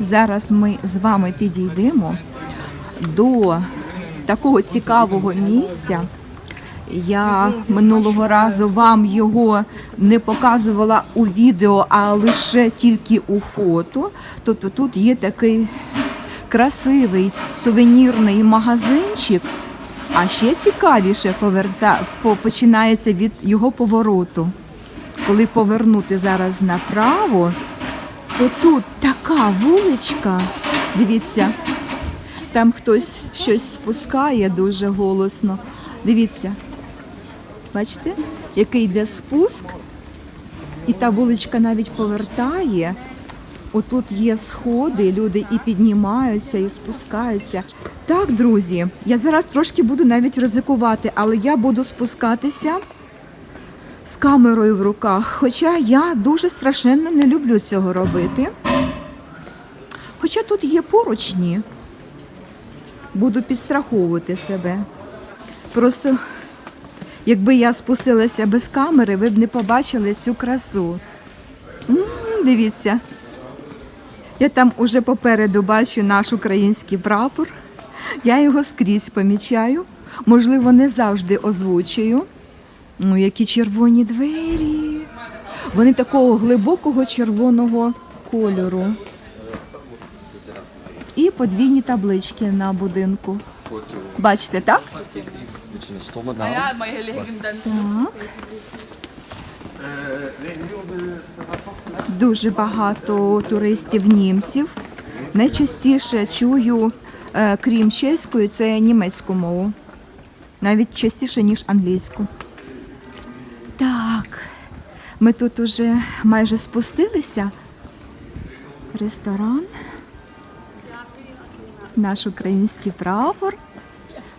Зараз ми з вами підійдемо до такого цікавого місця. Я минулого разу вам його не показувала у відео, а лише тільки у фото. Тобто тут є такий красивий сувенірний магазинчик. А ще цікавіше поверта... по- починається від його повороту. Коли повернути зараз направо, то тут така вуличка. Дивіться, там хтось щось спускає дуже голосно. Дивіться, бачите, який йде спуск, і та вуличка навіть повертає. Отут є сходи, люди і піднімаються, і спускаються. Так, друзі, я зараз трошки буду навіть ризикувати, але я буду спускатися з камерою в руках. Хоча я дуже страшенно не люблю цього робити. Хоча тут є поручні, буду підстраховувати себе. Просто якби я спустилася без камери, ви б не побачили цю красу. М, дивіться. Я там уже попереду бачу наш український прапор. Я його скрізь помічаю. Можливо, не завжди озвучую. Ну, які червоні двері. Вони такого глибокого червоного кольору. І подвійні таблички на будинку. Бачите, так? Так. Дуже багато туристів німців. Найчастіше чую, е, крім чеської, це німецьку мову. Навіть частіше, ніж англійську. Ми тут уже майже спустилися. Ресторан. Наш український прапор.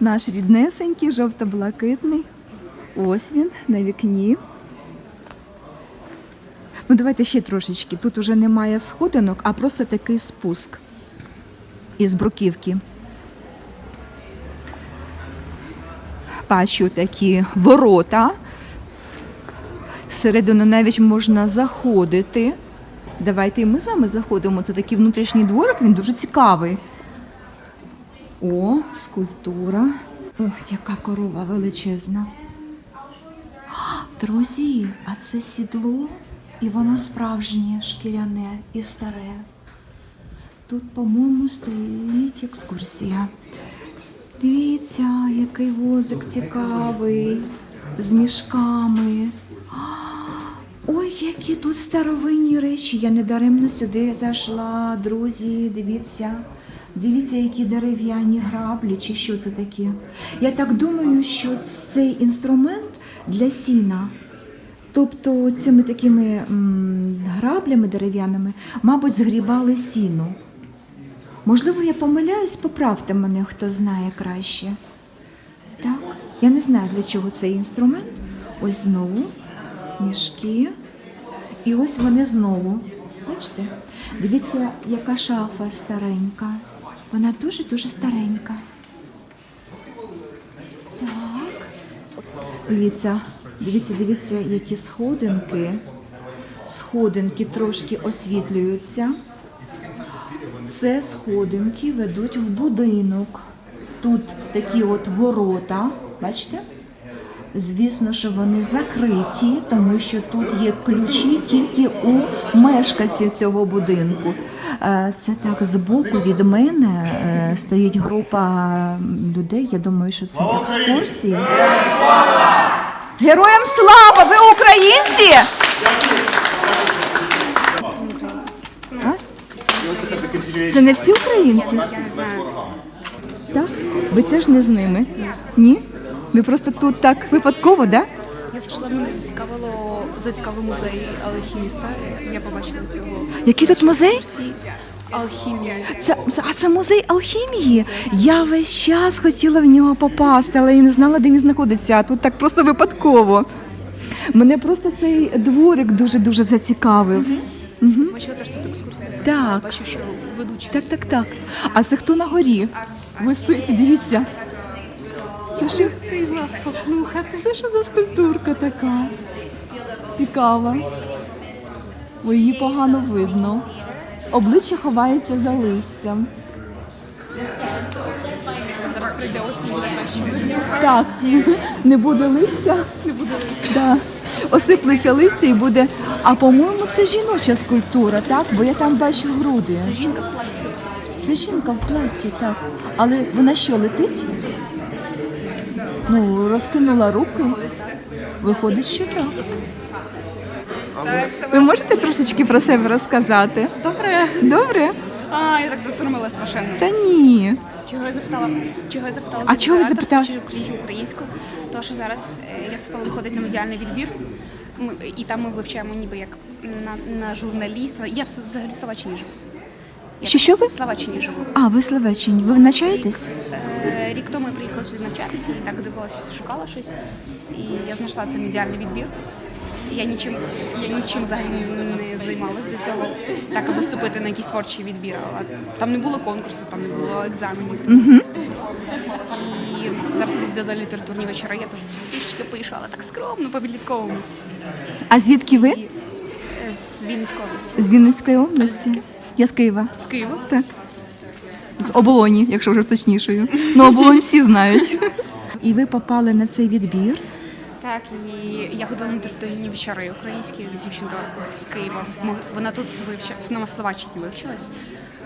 Наш ріднесенький, жовто-блакитний. Ось він на вікні. Ну, давайте ще трошечки. Тут уже немає сходинок, а просто такий спуск із бруківки. Бачу такі ворота. Всередину навіть можна заходити. Давайте і ми з вами заходимо. Це такий внутрішній дворик, він дуже цікавий. О, скульптура. Ох, яка корова величезна. Друзі, а це сідло, і воно справжнє, шкіряне і старе. Тут, по-моєму, стоїть екскурсія. Дивіться, який возик цікавий, з мішками. Які тут старовинні речі. Я недаремно сюди зайшла, друзі. Дивіться. Дивіться, які дерев'яні граблі, чи що це таке. Я так думаю, що цей інструмент для сіна. Тобто цими такими граблями дерев'яними, мабуть, згрібали сіно. Можливо, я помиляюсь, поправте мене, хто знає краще. Так, я не знаю, для чого цей інструмент. Ось знову мішки. І ось вони знову. Бачите? Дивіться, яка шафа старенька. Вона дуже-дуже старенька. Так. Дивіться, дивіться, дивіться, які сходинки. Сходинки трошки освітлюються. Це сходинки ведуть в будинок. Тут такі от ворота, бачите? Звісно, що вони закриті, тому що тут є ключі тільки у мешканців цього будинку. Е, Це так збоку від мене е, стоїть група людей. Я думаю, що це екскурсія. Героям слава! Ви українці! Це не всі українці? Так? Ви теж не з ними? Ні? Ви просто тут так випадково? Да? Я зайшла, мене зацікавило зацікавив музей алхіміста. Я побачила цього. Який тут музей? Всі алхімії. Це, а це музей алхімії. Я весь час хотіла в нього попасти, але я не знала, де він знаходиться. А тут так просто випадково. Мене просто цей дворик дуже-дуже зацікавив. Бачила теж тут екскурсію. Так. Бачу, що ведучий. Так, так, так. А це хто на горі? Висить, дивіться. Це що? послухати. Це що за скульптурка така? Цікава. Ой, її погано видно. обличчя ховається за листям. Зараз прийде осінь. Так, не буде листя. Не буде листя. Да. Осиплеться листя і буде. А по-моєму, це жіноча скульптура, так? Бо я там бачу груди. Це жінка в платі. Це жінка в платі, так. Але вона що, летить? Ну, розкинула руки. Виходить, що так. Ви можете трошечки про себе розказати? Добре. Добре? А, я так засурмила страшенно. Та ні. Чого я запитала? Чого я запитала? А чого ви запитали? чи чи українську? Тому що зараз е, я вступила виходить на медіальний відбір. Ми, і там ми вивчаємо ніби як на, на журналіста. Я вс- взагалі в Словаччині живу. Що, що ви? В Словаччині живу. А, ви Словеччині. Ви навчаєтесь? Е, Рік тому я приїхала сюди навчатися і так дивилася, шукала щось. І я знайшла цей медіальний відбір. Я нічим, я нічим взагалі не займалася до цього, так аби вступити на якийсь творчий відбір. Але там не було конкурсів, там не було екзаменів. Там І зараз відвідала літературні вечори. Я теж трішечки пишу, але так скромно, по-підлітковому. А звідки ви? І, е, З Вінницької області. З Вінницької області. Я з Києва. З Києва. Так. З оболоні, якщо вже точнішою. Ну, оболонь всі знають. І ви попали на цей відбір. Так, і я ходила на літературні вечори українські дівчинка з Києва. Мо- Вона тут вивчилась, на Словаччині вивчилась.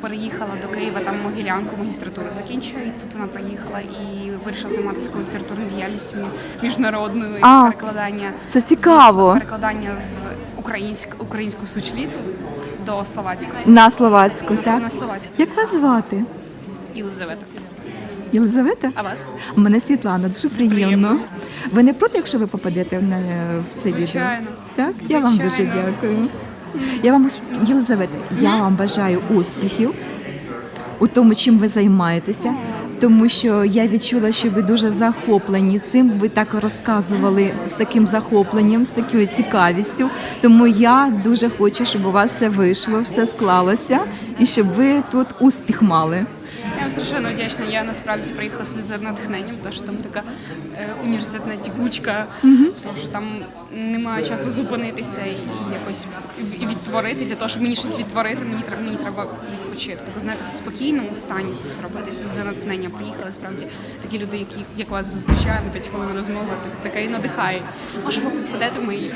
Переїхала до Києва, там Могилянку, магістратуру закінчує, і тут вона приїхала і вирішила займатися літературною діяльністю мі- міжнародною А, перекладання. це з- цікаво. перекладання з українськ, українського сучліту до Словацької. На словацьку, На- так? На словацьку. Як вас звати? Єлизавета. Єлизавета? А вас? Мене Світлана, дуже приємно. Приємно. Ви не проти, якщо ви попадете на, в це відео? Звичайно. Так? Я вам дуже Звичайно. дякую. Я вам усп- Єлизавета, я вам бажаю успіхів у тому, чим ви займаєтеся. Тому що я відчула, що ви дуже захоплені цим. Ви так розказували з таким захопленням, з такою цікавістю. Тому я дуже хочу, щоб у вас все вийшло, все склалося, і щоб ви тут успіх мали. Страшенно вдячна. Я насправді приїхала сюди за натхненням, тому що там така е, університетна тікучка, тому що там немає часу зупинитися і якось відтворити. Для того, щоб мені щось відтворити, мені треба мені треба відпочити. Так, знаєте, в спокійному стані це все робити. Сюди за натхненням приїхали. Справді такі люди, які як вас зустрічають на 5 хвилин розмови, так, така і надихає. Може, ви підпадете в мої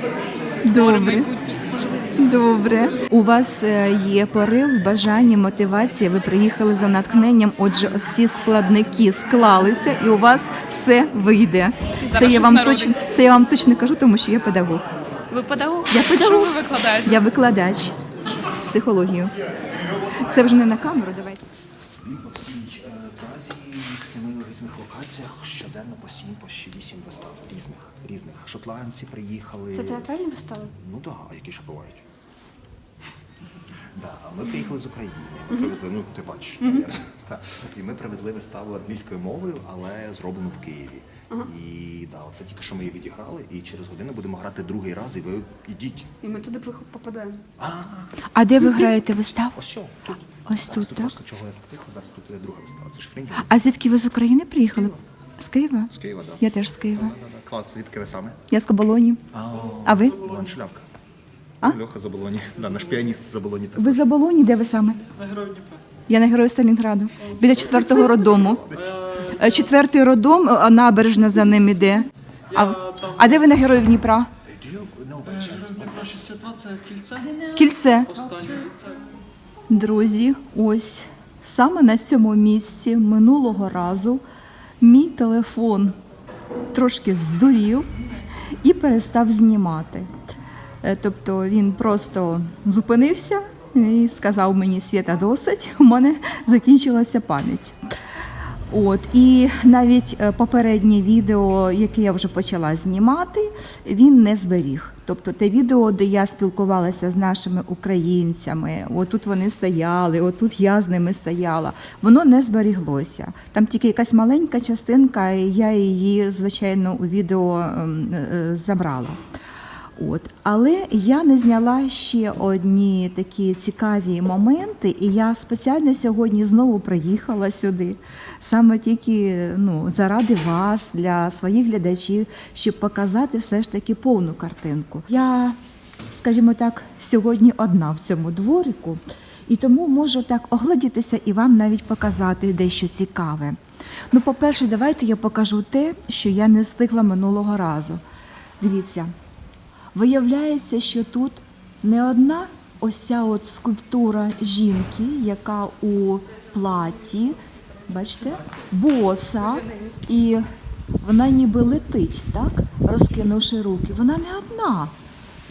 Добре. Добре. У вас е, є порив, бажання, мотивація. Ви приїхали за натхненням. Отже, всі складники склалися, і у вас все вийде. Це я вам точно це я вам точно кажу, тому що я педагог. Ви педагог? Я Що ви викладаєте? Я викладач психологію. Це вже не на камеру. Давайте. Він по всій е, Празі в семи різних локаціях щоденно по сім, по вісім вистав різних різних. Шотландці приїхали. Це театральні вистави? Ну так, а які ще бувають? Да, ми приїхали з України. Ми привезли, ну ти бачиш. Та. і ми привезли виставу англійською мовою, але зроблену в Києві. І да, це тільки що ми її відіграли, і через годину будемо грати другий раз, і ви ідіть. І ми туди попадаємо. А де ви граєте виставу? Ось тут. Ось Зараз тут, так? просто чого я так тихо, зараз тут іде друга вистава. Це ж фрінж. А звідки ви з України приїхали? З Києва? З Києва, так. Я теж з Києва. Клас, звідки ви саме? Я з Кабалоні. А, А ви? Болон Шулявка. А? Льоха Заболоні. Да, наш піаніст Заболоні. Ви з Оболоні, де ви саме? Я на герої Сталінграду. Біля четвертого роддому. Е, Четвертий роддом, а набережна за ним іде. А, а де ви на героїв Дніпра? Do you know by chance? Наша святва це кільце. Кільце. Останнє це. Друзі, ось саме на цьому місці минулого разу мій телефон трошки здурів і перестав знімати. Е, Тобто він просто зупинився і сказав мені Свята досить, у мене закінчилася пам'ять. От і навіть е, попереднє відео, яке я вже почала знімати, він не зберіг. Тобто те відео, де я спілкувалася з нашими українцями, отут вони стояли, отут я з ними стояла, воно не зберіглося. Там тільки якась маленька частинка, і я її, звичайно, у відео ем, е, е, забрала. От, але я не зняла ще одні такі цікаві моменти, і я спеціально сьогодні знову приїхала сюди, саме тільки ну, заради вас, для своїх глядачів, щоб показати все ж таки повну картинку. Я, скажімо так, сьогодні одна в цьому дворику. І тому можу так оглядітися і вам навіть показати дещо цікаве. Ну, по-перше, давайте я покажу те, що я не встигла минулого разу. Дивіться, виявляється, що тут не одна ось ця от скульптура жінки, яка у платі, бачите, боса, і вона ніби летить, так, розкинувши руки. Вона не одна.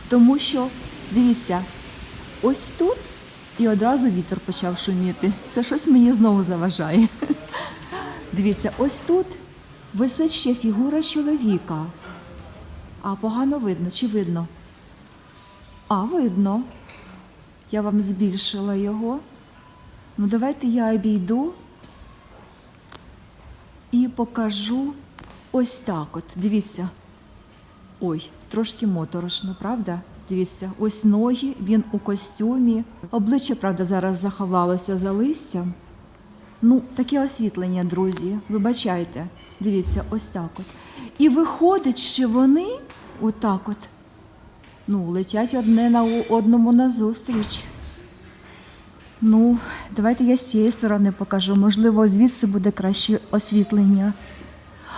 Тому що, дивіться, ось тут і одразу вітер почав шуміти. Це щось мені знову заважає. Дивіться, ось тут висить ще фігура чоловіка. А погано видно, чи видно? А, видно. Я вам збільшила його. Ну, давайте я обійду і покажу ось так от. Дивіться. Ой, трошки моторошно, правда? Дивіться, ось ноги, він у костюмі. Обличчя, правда, зараз заховалося за листям. Ну, таке освітлення, друзі. Вибачайте. Дивіться, ось так от. І виходить, що вони отак от, ну, летять одне на одному назустріч. Ну, давайте я з цієї сторони покажу. Можливо, звідси буде краще освітлення.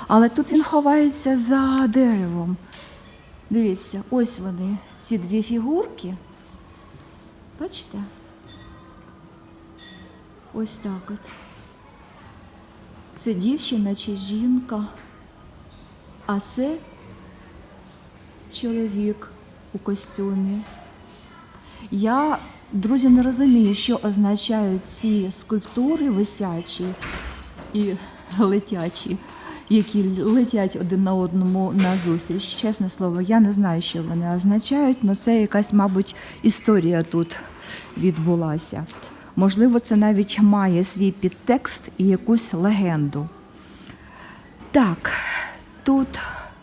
Але тут він ховається за деревом. Дивіться, ось вони, ці дві фігурки. Бачите? Ось так от. Це дівчина чи жінка, а це чоловік у костюмі. Я, друзі, не розумію, що означають ці скульптури висячі і летячі, які летять один на одному на зустріч. Чесне слово, я не знаю, що вони означають, але це якась, мабуть, історія тут відбулася. Можливо, це навіть має свій підтекст і якусь легенду. Так, тут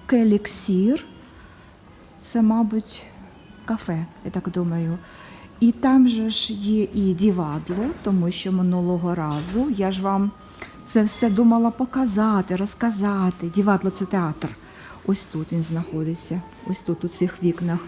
келіксір. Це, мабуть, кафе, я так думаю. І там же ж є і дівадло, тому що минулого разу я ж вам це все думала показати, розказати. Дівадло це театр. Ось тут він знаходиться, ось тут, у цих вікнах.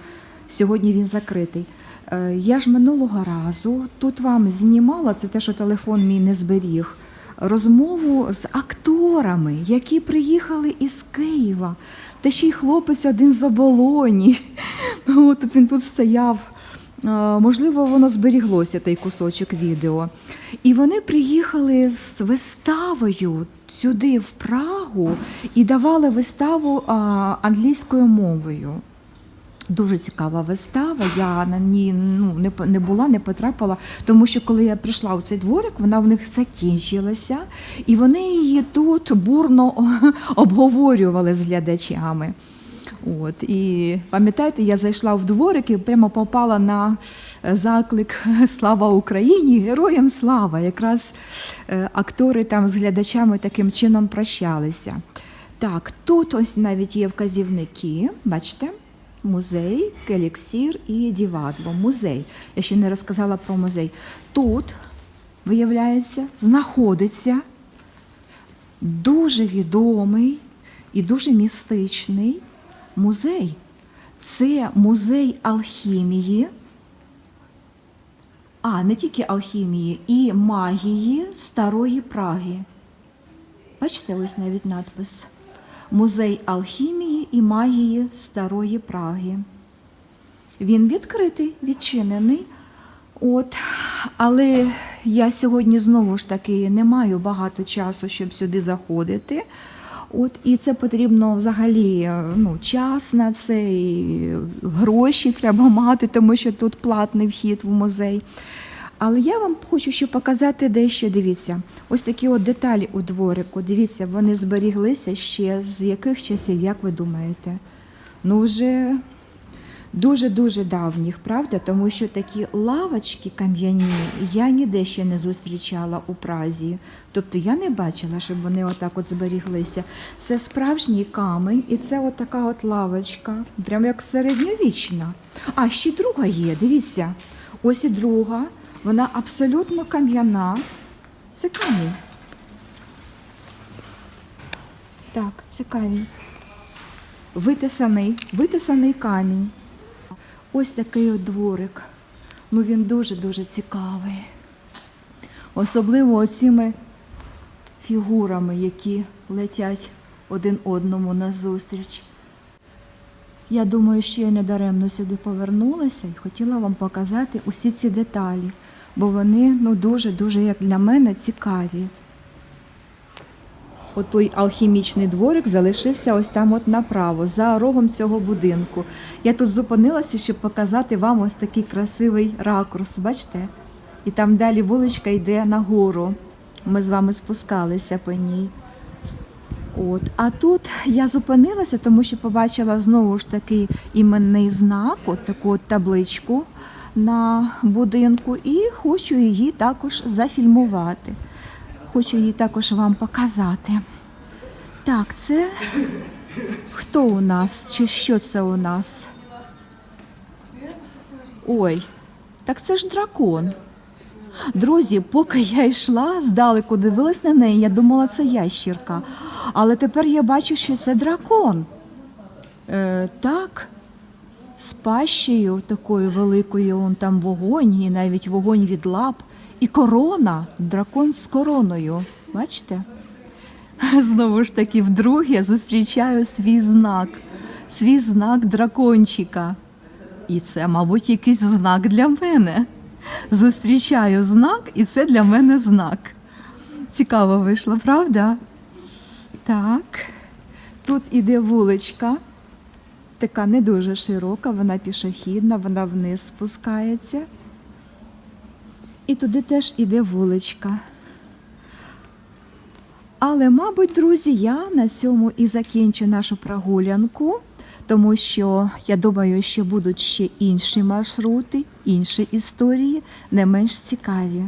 Сьогодні він закритий. Е, Я ж минулого разу тут вам знімала, це те, що телефон мій не зберіг, розмову з акторами, які приїхали із Києва. Та ще й хлопець один з оболоні. Тут він тут стояв. Можливо, воно зберіглося той кусочок відео. І вони приїхали з виставою сюди, в Прагу, і давали виставу англійською мовою. Дуже цікава вистава. Я на ній ну, не, не була, не потрапила, тому що коли я прийшла у цей дворик, вона в них закінчилася, і вони її тут бурно обговорювали з глядачами. От, і пам'ятаєте, я зайшла в дворик і прямо попала на е, заклик Слава Україні! Героям слава! Якраз е, актори там з глядачами таким чином прощалися. Так, тут ось навіть є вказівники, бачите? Музей, келіксір і дівадло. Музей. Я ще не розказала про музей. Тут, виявляється, знаходиться дуже відомий і дуже містичний музей. Це музей алхімії, а не тільки алхімії, і магії Старої Праги. Бачите, ось навіть надпис. Музей алхімії і магії Старої Праги. Він відкритий, відчинений. От, але я сьогодні знову ж таки не маю багато часу, щоб сюди заходити. От, і це потрібно взагалі ну, час на це, і гроші треба мати, тому що тут платний вхід в музей. Але я вам хочу ще показати дещо. Дивіться, ось такі от деталі у дворику. Дивіться, вони зберіглися ще з яких часів, як ви думаєте? Ну, вже дуже-дуже давніх, правда? Тому що такі лавочки кам'яні я ніде ще не зустрічала у Празі. Тобто я не бачила, щоб вони отак от зберіглися. Це справжній камень, і це от така от лавочка, прям як середньовічна. А ще друга є, дивіться. Ось і друга, вона абсолютно кам'яна. Це камінь. Так, це камінь. Витисаний, витисаний камінь. Ось такий от дворик. Ну він дуже-дуже цікавий. Особливо оціми фігурами, які летять один одному назустріч. Я думаю, що я недаремно сюди повернулася і хотіла вам показати усі ці деталі, бо вони ну, дуже-дуже, як для мене, цікаві. От той алхімічний дворик залишився ось там от направо, за рогом цього будинку. Я тут зупинилася, щоб показати вам ось такий красивий ракурс, бачите? І там далі вуличка йде нагору. Ми з вами спускалися по ній. От. А тут я зупинилася, тому що побачила знову ж таки іменний знак, от таку от табличку на будинку, і хочу її також зафільмувати. Хочу її також вам показати. Так, це хто у нас? Чи що це у нас? Ой, так це ж дракон. Друзі, поки я йшла, здалеку дивилась на неї, я думала, це ящірка. Але тепер я бачу, що це дракон. Е, так, з пащею такою великою, он там вогонь, і навіть вогонь від лап. І корона, дракон з короною. Бачите? Знову ж таки, вдруге зустрічаю свій знак, свій знак дракончика. І це, мабуть, якийсь знак для мене. Зустрічаю знак, і це для мене знак. Цікаво вийшло, правда? Так. Тут іде вуличка, така не дуже широка, вона пішохідна, вона вниз спускається. І туди теж іде вуличка. Але, мабуть, друзі, я на цьому і закінчу нашу прогулянку, тому що я думаю, що будуть ще інші маршрути, інші історії, не менш цікаві.